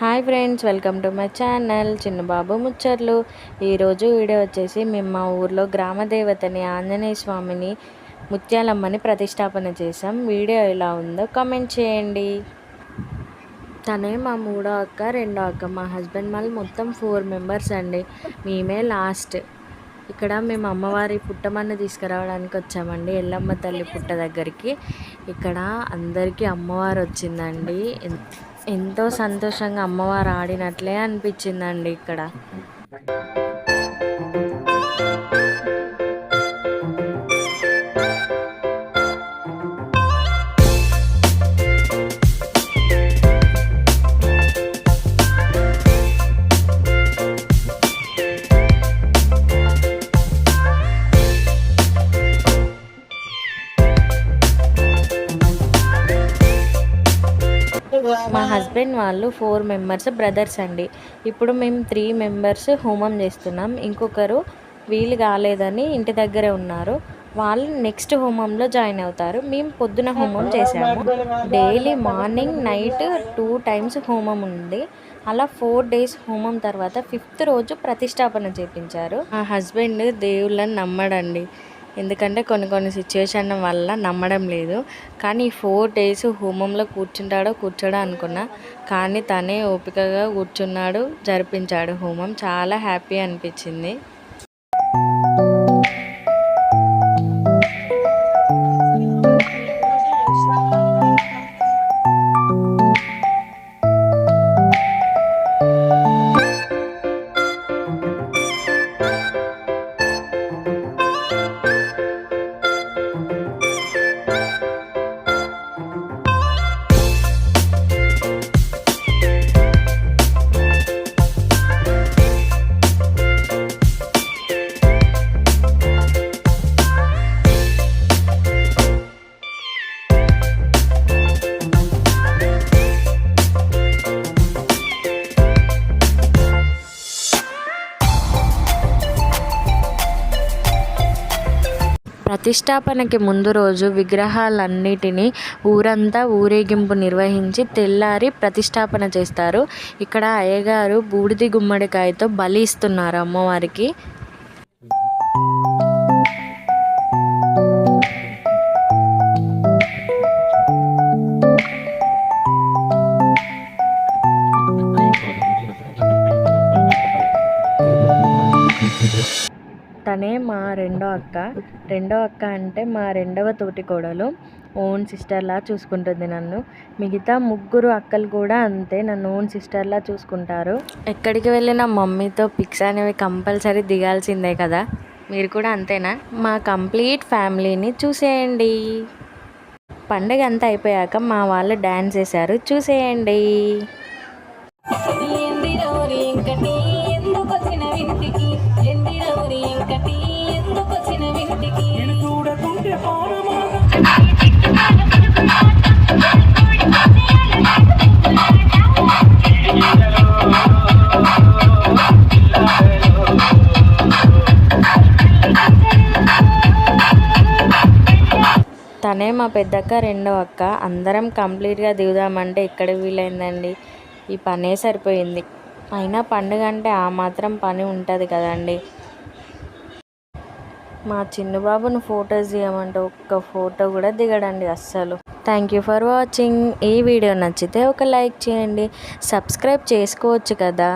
Hi friends welcome to my channel Chinnababu ముచ్చట్లు. ఈరోజు video వచ్చేసి మేము మా ఊర్లో గ్రామ దేవతని ఆంజనేయ స్వామిని ముత్యాలమ్మని ప్రతిష్టాపన చేసాం వీడియో ఎలా ఉందో కామెంట్ చేయండి. తనే మా మూడో అక్క రెండో అక్క మా హస్బెండ్ వాళ్ళు మొత్తం ఫోర్ మెంబర్స్ అండి. మేమే లాస్ట్. ఇక్కడ మేము అమ్మవారి పుట్టమన్న తీసుకురావడానికి వచ్చామండి. ఎల్లమ్మ తల్లి పుట్ట దగ్గరికి. ఇక్కడ అందరికీ అమ్మవారు వచ్చిందండి. ఎంతో సంతోషంగా అమ్మవారు ఆడినట్లే అనిపించిందండి ఇక్కడ. హస్బెండ్ వాళ్ళు ఫోర్ మెంబర్స్ బ్రదర్స్ అండి. ఇప్పుడు మేము త్రీ మెంబర్స్ హోమం చేస్తున్నాం. ఇంకొకరు వీలు కాలేదని ఇంటి దగ్గరే ఉన్నారు. వాళ్ళు నెక్స్ట్ హోమంలో జాయిన్ అవుతారు. మేము పొద్దున హోమం చేసాము daily morning night two times హోమం ఉంది. అలా ఫోర్ డేస్ హోమం తర్వాత ఫిఫ్త్ రోజు ప్రతిష్టాపన చేపించారు. మా హస్బెండ్ దేవుళ్ళని నమ్మడండి. ఎందుకంటే కొన్ని కొన్ని సిచ్యువేషన్ వల్ల నమ్మడం లేదు. కానీ ఫోర్ డేస్ హోమంలో కూర్చుంటాడో కూర్చోడో అనుకున్నా కానీ తనే ఓపికగా కూర్చున్నాడు జరిపించాడు హోమం. చాలా హ్యాపీ అనిపించింది. ప్రతిష్టాపనకి ముందు రోజు విగ్రహాలన్నిటినీ ఊరంతా ఊరేగింపు నిర్వహించి తెల్లారి ప్రతిష్టాపన చేస్తారు. ఇక్కడ అయ్యగారు బూడిది గుమ్మడికాయతో బలి ఇస్తున్నారు అమ్మవారికి. తనే మా రెండో అక్క. రెండో అక్క అంటే మా రెండవ తోటి కోడలు. ఓన్ సిస్టర్లా చూసుకుంటుంది నన్ను. మిగతా ముగ్గురు అక్కలు కూడా అంతే నన్ను ఓన్ సిస్టర్లా చూసుకుంటారు. ఎక్కడికి వెళ్ళిన మమ్మీతో పిక్స్ అనేవి కంపల్సరీ దిగాల్సిందే కదా. మీరు కూడా అంతేనా? మా కంప్లీట్ ఫ్యామిలీని చూసేయండి. పండగ అంతా అయిపోయాక మా వాళ్ళు డ్యాన్స్ వేశారు. చూసేయండి. అలానే మా పెద్దక్క రెండో అక్క. అందరం కంప్లీట్గా దిగుదామంటే ఇక్కడ వీలైందండి? ఈ పనే సరిపోయింది. అయినా పండుగ అంటే ఆ మాత్రం పని ఉంటుంది కదండి. మా చిన్నబాబును ఫొటోస్ తీయమంటే ఒక్క ఫోటో కూడా దిగడండి అస్సలు. Thank you for watching. ఈ వీడియో నచ్చితే ఒక లైక్ చేయండి. సబ్స్క్రైబ్ చేసుకోవచ్చు కదా.